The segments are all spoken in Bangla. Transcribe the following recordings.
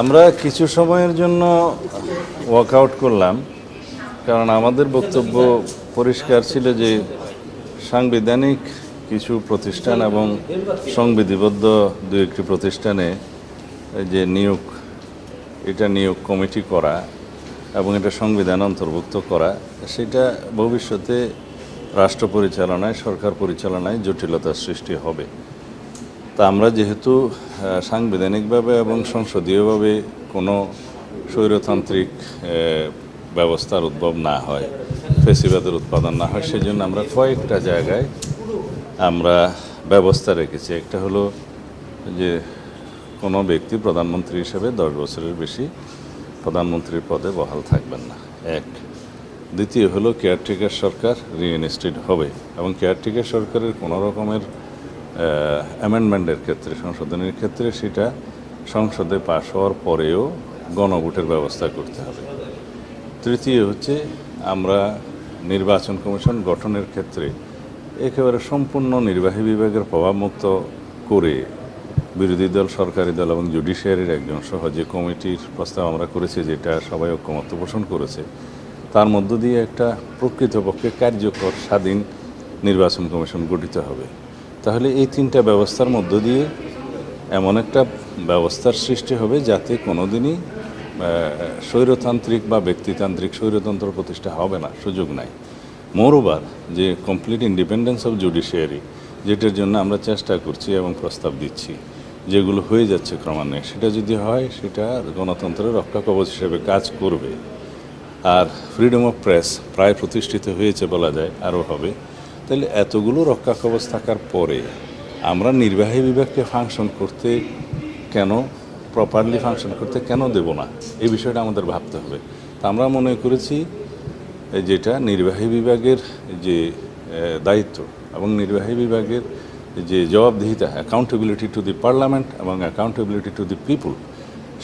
আমরা কিছু সময়ের জন্য ওয়াকআউট করলাম, কারণ আমাদের বক্তব্য পরিষ্কার ছিল যে সাংবিধানিক কিছু প্রতিষ্ঠান এবং সংবিধিবদ্ধ দু একটি প্রতিষ্ঠানে যে নিয়োগ, এটা নিয়োগ কমিটি করা এবং এটা সংবিধান অন্তর্ভুক্ত করা, সেটা ভবিষ্যতে রাষ্ট্র পরিচালনায়, সরকার পরিচালনায় জটিলতার সৃষ্টি হবে। তা আমরা যেহেতু সাংবিধানিকভাবে এবং সংসদীয়ভাবে কোনো স্বৈরতান্ত্রিক ব্যবস্থার উদ্ভব না হয়, ফেসিবাদের উৎপাদন না হয়, সেজন্য আমরা কয়েকটা জায়গায় আমরা ব্যবস্থা রেখেছি। একটা হলো যে কোনো ব্যক্তি প্রধানমন্ত্রী হিসেবে দশ বছরের বেশি প্রধানমন্ত্রীর পদে বহাল থাকবেন না। এক। দ্বিতীয় হলো কেয়ারটেকার সরকার রিইনস্টেড হবে এবং কেয়ারটেকার সরকারের কোনো রকমের অ্যামেন্ডমেন্টের ক্ষেত্রে, সংশোধনের ক্ষেত্রে সেটা সংসদে পাশ হওয়ার পরেও গণভোটের ব্যবস্থা করতে হবে। তৃতীয় হচ্ছে আমরা নির্বাচন কমিশন গঠনের ক্ষেত্রে একেবারে সম্পূর্ণ নির্বাহী বিভাগের প্রভাবমুক্ত করে বিরোধী দল, সরকারি দল এবং জুডিশিয়ারির একজন সহ যে কমিটির প্রস্তাব আমরা করেছি, যেটা সবাই ঐক্যমত্য পোষণ করেছে। তার মধ্য দিয়ে একটা প্রকৃতপক্ষে কার্যকর স্বাধীন নির্বাচন কমিশন গঠিত হবে। তাহলে এই তিনটা ব্যবস্থার মধ্য দিয়ে এমন একটা ব্যবস্থার সৃষ্টি হবে যাতে কোনোদিনই আহ, স্বৈরতান্ত্রিক বা ব্যক্তিতান্ত্রিক স্বৈরতন্ত্র প্রতিষ্ঠা হবে না সুযোগ নাই। মোরওভার যে কমপ্লিট ইন্ডিপেন্ডেন্স অফ জুডিশিয়ারি যেটার জন্য আমরা চেষ্টা করছি এবং প্রস্তাব দিচ্ছি যেগুলো হয়ে যাচ্ছে ক্রমান্বয়ে সেটা যদি হয় সেটা গণতন্ত্রের রক্ষা কবচ হিসেবে কাজ করবে। আর ফ্রিডম অফ প্রেস প্রায় প্রতিষ্ঠিত হয়েছে বলা যায় আরও হবে। তাহলে এতগুলো রক্ষা কবচ থাকার পরে আমরা নির্বাহী বিভাগকে ফাংশন করতে কেন প্রপারলি ফাংশন করতে কেন দেব না? এই বিষয়টা আমাদের ভাবতে হবে। তা আমরা মনে করেছি, যেটা নির্বাহী বিভাগের যে দায়িত্ব এবং নির্বাহী বিভাগের যে জবাবদিহিতা অ্যাকাউন্টেবিলিটি টু দি পার্লামেন্ট এবং অ্যাকাউন্টেবিলিটি টু দি পিপুল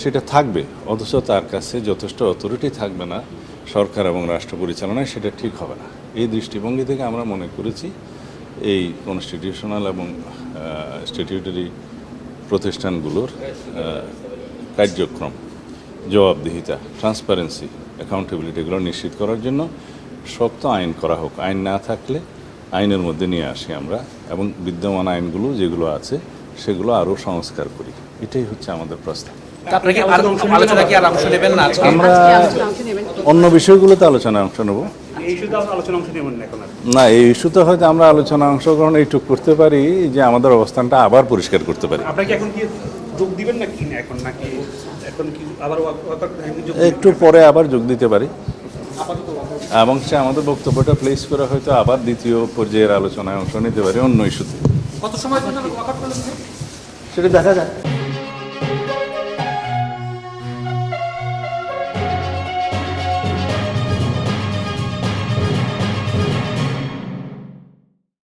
সেটা থাকবে, অথচ তার কাছে যথেষ্ট অথরিটি থাকবে না, সরকার এবং রাষ্ট্র পরিচালনায় সেটা ঠিক হবে না। এই দৃষ্টিভঙ্গি থেকে আমরা মনে করেছি, এই কনস্টিটিউশনাল এবং স্ট্যাটিউটারি প্রতিষ্ঠানগুলোর কার্যক্রম, জবাবদিহিতা ট্রান্সপারেন্সি অ্যাকাউন্টেবিলিটি এগুলো নিশ্চিত করার জন্য শক্ত আইন করা হোক। আইন না থাকলে আইনের মধ্যে নিয়ে আসি আমরা, এবং বিদ্যমান আইনগুলো যেগুলো আছে সেগুলো আরও সংস্কার করি। এটাই হচ্ছে আমাদের প্রস্তাব আপনারা কি আলোচনা কি আর অংশ নেবেন না আজকে? আমরা অন্য বিষয়গুলোতে আলোচনায় অংশ নেব। আলোচনা না এই ইস্যুতে হয়তো আমরা আলোচনা অংশগ্রহণ এইটুক করতে পারি যে আমাদের অবস্থানটা আবার পরিষ্কার করতে পারি। আপনারা কি এখন কি যোগ দিবেন না কি না এখন নাকি এখন কি আবার ওয়াক- ওয়াকআউট টাইমে যোগ একটু পরে আবার যোগ দিতে পারি। এবং সে আমাদের বক্তব্যটা প্লেস করে হয়তো আবার দ্বিতীয় পর্যায়ের আলোচনায় অংশ নিতে পারি অন্য ইস্যুতে। কত সময় সেটা দেখা যায়